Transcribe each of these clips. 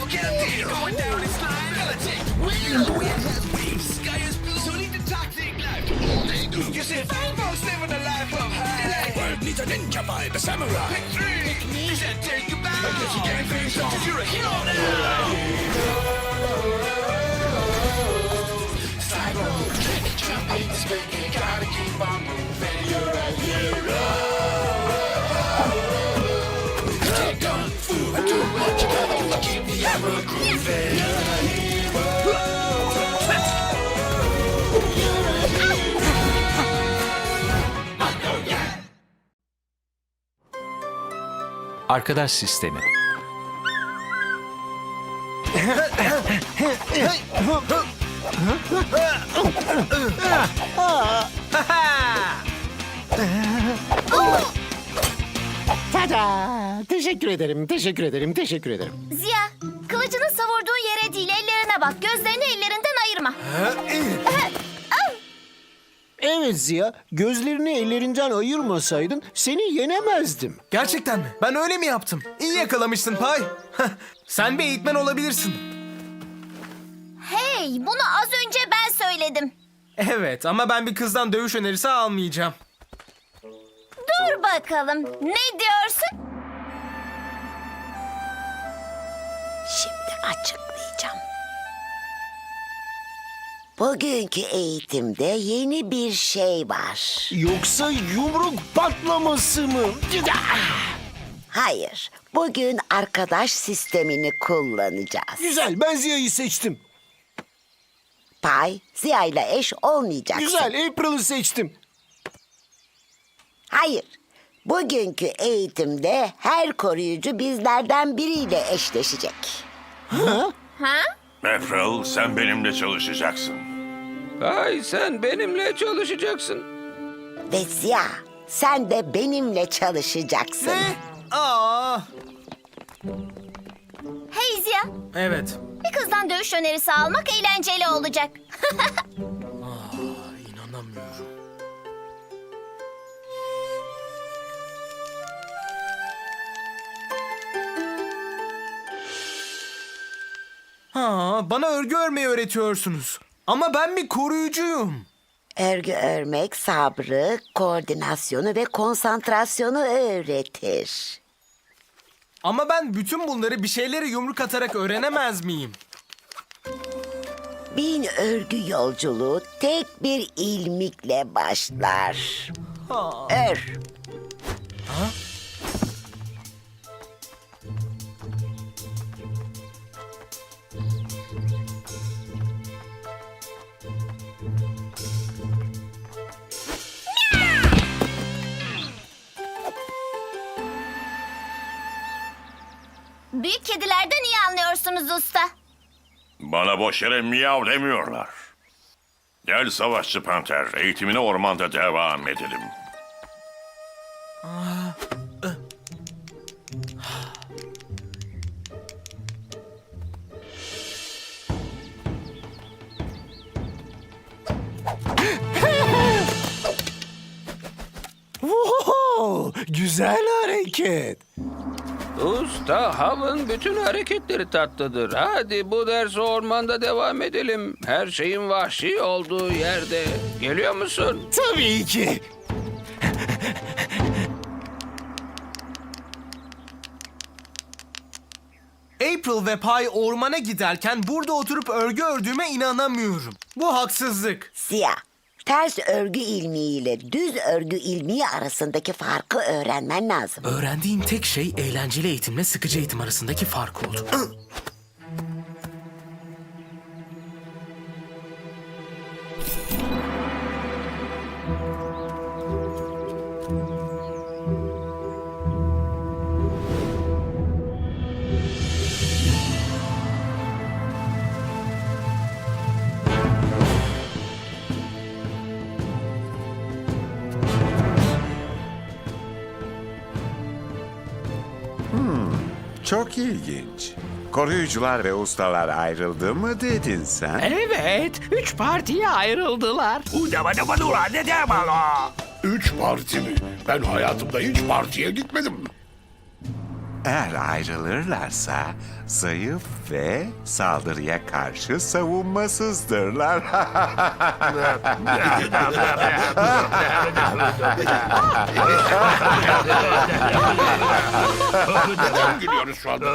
will get a deal. Going down in slime. Galaxy. Wheel. Wind has wings. Sky is blue. So need the toxic life. All they do. You see, fine folks living a life of high. World needs a ninja samurai. Pick three. He said take guess you you're a hero now. Hero. And Arkadaş sistemi. Tada! Teşekkür ederim, teşekkür ederim, teşekkür ederim. Ziya, ellerine bak. Gözlerini ellerinden ayırma. Evet Ziya, gözlerini ellerinden ayırmasaydın seni yenemezdim. Gerçekten mi? Ben öyle mi yaptım? İyi yakalamışsın Pay. Sen bir eğitmen olabilirsin. Hey, bunu az önce ben söyledim. Evet ama ben bir kızdan dövüş önerisi almayacağım. Dur bakalım. Ne diyorsun? Şimdi açıklayacağım. Bugünkü eğitimde yeni bir şey var. Yoksa yumruk patlaması mı? Hayır, bugün arkadaş sistemini kullanacağız. Güzel, ben Ziya'yı seçtim. Pay, Ziya ile eş olmayacaksın. Güzel, April'ı seçtim. Hayır, bugünkü eğitimde her koruyucu bizlerden biriyle eşleşecek. Ha? April sen benimle çalışacaksın. Ay sen benimle çalışacaksın. Ve Ziya, sen de benimle çalışacaksın. Ne? Aa, Hey Ziya, evet. bir kızdan dövüş önerisi almak eğlenceli olacak. İnanamıyorum. Ha, bana örgü örmeyi öğretiyorsunuz. Ama ben bir koruyucuyum. Örgü örmek sabrı, koordinasyonu ve konsantrasyonu öğretir. Ama ben bütün bunları bir şeylere yumruk atarak öğrenemez miyim? Bin örgü yolculuğu tek bir ilmikle başlar. Ör. Büyük kedilerden iyi anlıyorsunuz usta. Bana boş yere miyav demiyorlar. Gel savaşçı panter, eğitimine ormanda devam edelim. Güzel hareket. Usta Hav'ın bütün hareketleri tatlıdır. Hadi bu dersi ormanda devam edelim. Her şeyin vahşi olduğu yerde. Geliyor musun? Tabii ki. April ve Pay ormana giderken burada oturup örgü ördüğüme inanamıyorum. Bu haksızlık. Siyah. Ters örgü ilmiği ile düz örgü ilmiği arasındaki farkı öğrenmen lazım. Öğrendiğim tek şey eğlenceli eğitimle sıkıcı eğitim arasındaki fark oldu. Çok ilginç. Koruyucular ve ustalar ayrıldı mı dedin sen? Evet, üç partiye ayrıldılar. Üç parti mi? Ben hayatımda hiç partiye gitmedim. Eğer ayrılırlarsa zayıf ve saldırıya karşı savunmasızdırlar. Gülüyoruz şu anda.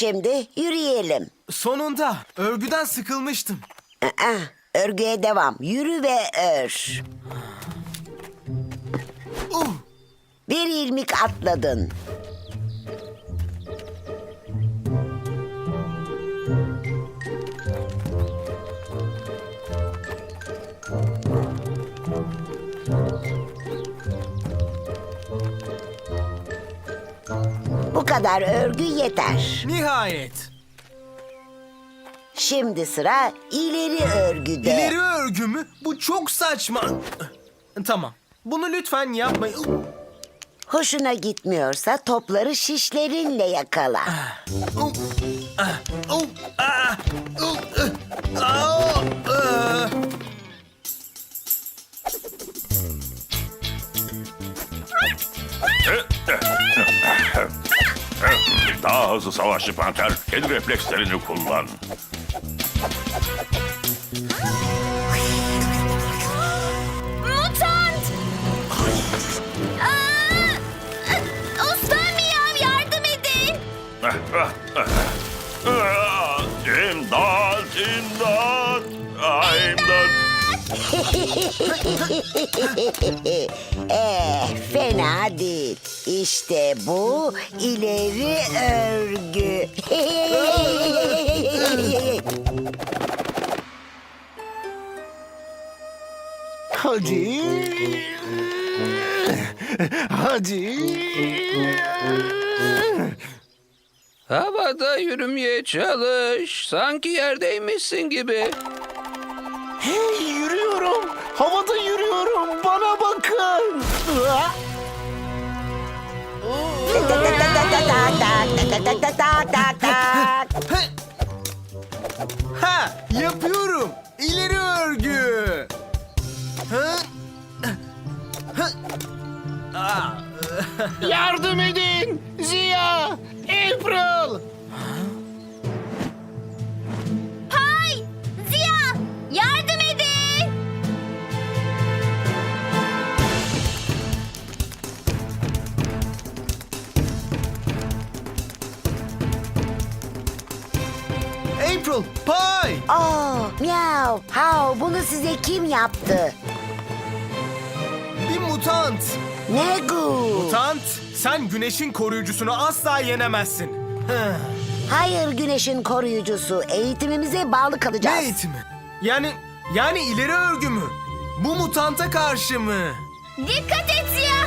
Şimdi yürüyelim. Sonunda örgüden sıkılmıştım. Aa, örgüye devam. Yürü ve ör. Uh, Bir ilmik atladın. Kadar örgü yeter. nihayet. Şimdi sıra ileri örgüde. İleri örgü mü? Bu çok saçma. Tamam. Bunu lütfen yapmayın. Hoşuna gitmiyorsa topları şişlerinle yakala. Daha hızlı savaşçı panter. Kendi reflekslerini kullan. Mutant! Aa! Usta Miyav yardım edin. İmdat, Eh, fena değil. İşte bu ileri örgü. Hadi. Hadi. Havada yürümeye çalış. Sanki yerdeymişsin gibi. Hey yürüyorum. Havada yürüyorum. Bana bakın. Ha, yapıyorum. İleri örgü. Ha? Ha? Aa, Yardım edin. April, Pie. Oh, miau, how, bunu size kim yaptı? Bir mutant. Negu. Mutant, sen güneşin koruyucusunu asla yenemezsin. Hayır güneşin koruyucusu. Eğitimimize bağlı Ne kalacağız. eğitimi? Yani, yani ileri örgü mü? Bu mutanta karşı mı? Dikkat et Ziya!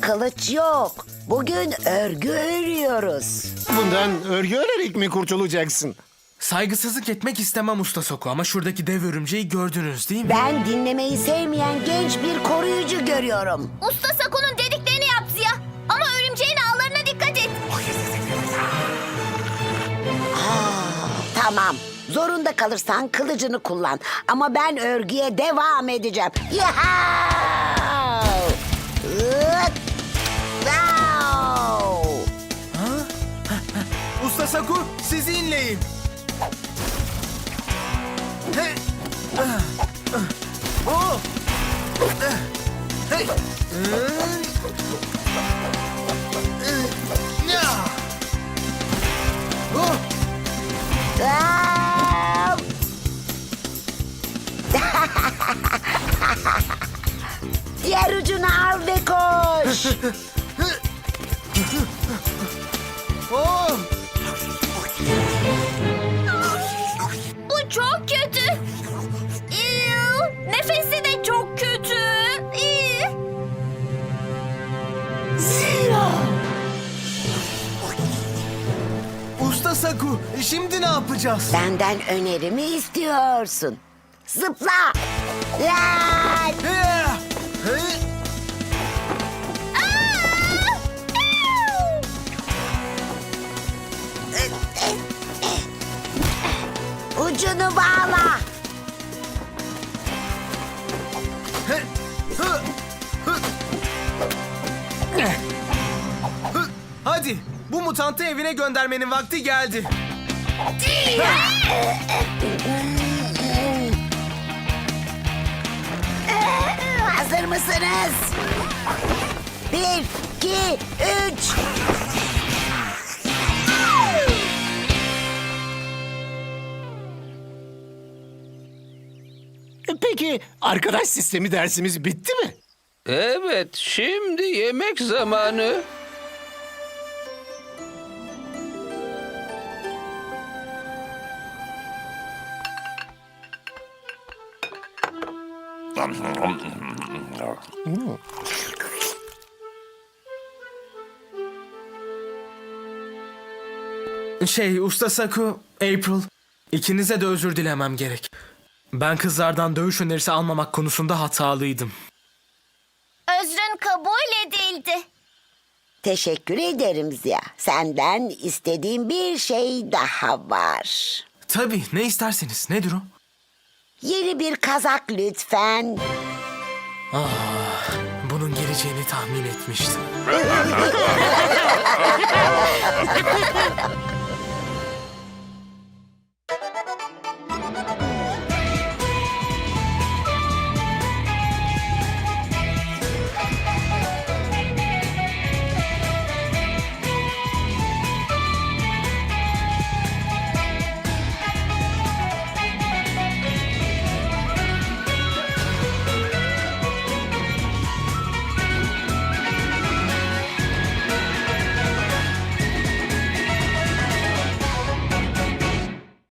Kılıç yok. Bugün örgü örüyoruz. Bundan örgü örerek mi kurtulacaksın? Saygısızlık etmek istemem Usta Soku ama şuradaki dev örümceği gördünüz değil mi? Ben dinlemeyi sevmeyen genç bir koruyucu görüyorum. Usta Saku'nun dediklerini yap Ziya. Ama örümceğin ağlarına dikkat et. Tamam. Zorunda kalırsan kılıcını kullan. Ama ben örgüye devam edeceğim. Yahav! Usta Saku sizi inleyin. Hey. Ah. Ah. Oh. Ah. Hey. Hmm. Hmm. Oh. Diğer ucunu al ve koş. Oh. Nefesi de çok kötü. İyi. Zira. Usta Saku, şimdi ne yapacağız? Benden önerimi istiyorsun. Zıpla. Lan. Ucunu bağla. Hadi bu mutantı evine göndermenin vakti geldi. Hazır mısınız? Bir, iki, üç. Peki arkadaş sistemi dersimiz bitti mi? Evet, şimdi yemek zamanı. Şey Usta Saku, April ikinize de özür dilemem gerek. Ben kızlardan dövüş önerisi almamak konusunda hatalıydım. Özrün kabul edildi. Teşekkür ederim Ziya. Senden istediğim bir şey daha var. Tabii ne isterseniz nedir o? Yeni bir kazak lütfen. Ah, bunun geleceğini tahmin etmiştim.